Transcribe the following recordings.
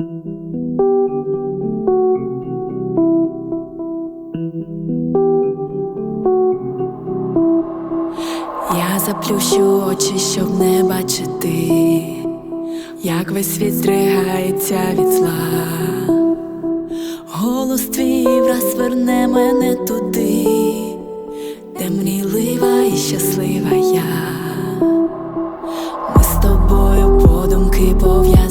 Я заплющу очі, щоб не бачити, як весь світ здригається від зла. Голос твій враз верне мене туди, де мрійлива і щаслива я. Ми з тобою подумки пов'язані,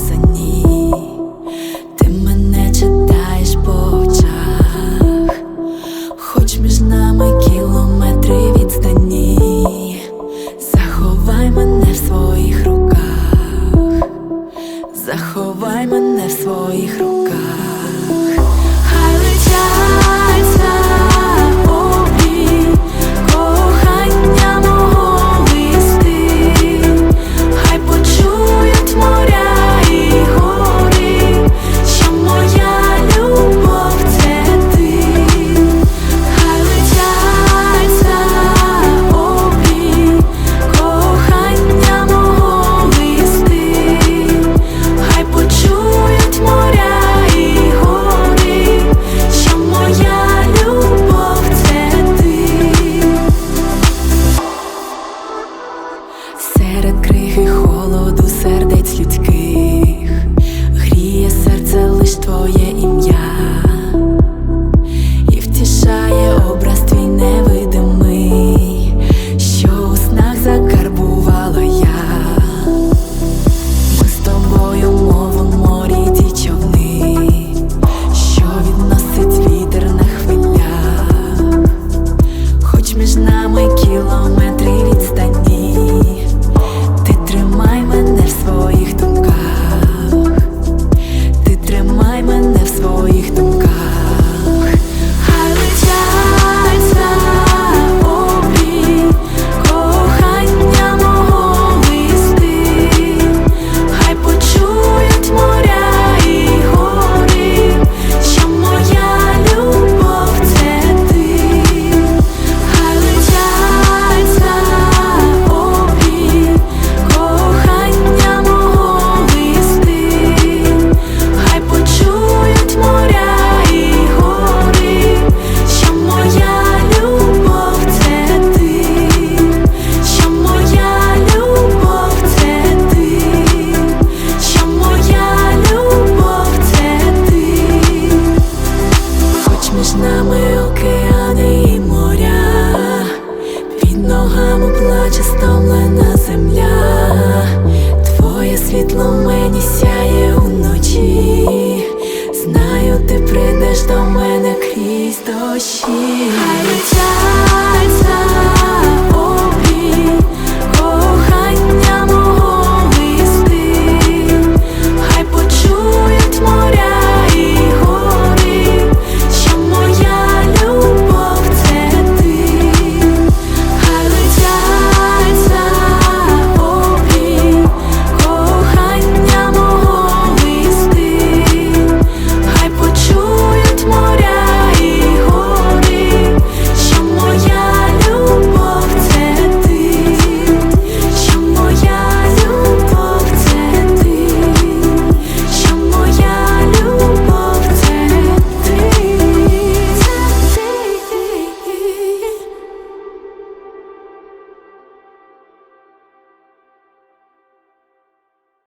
заховай мене в своїх руках. між нами кілометр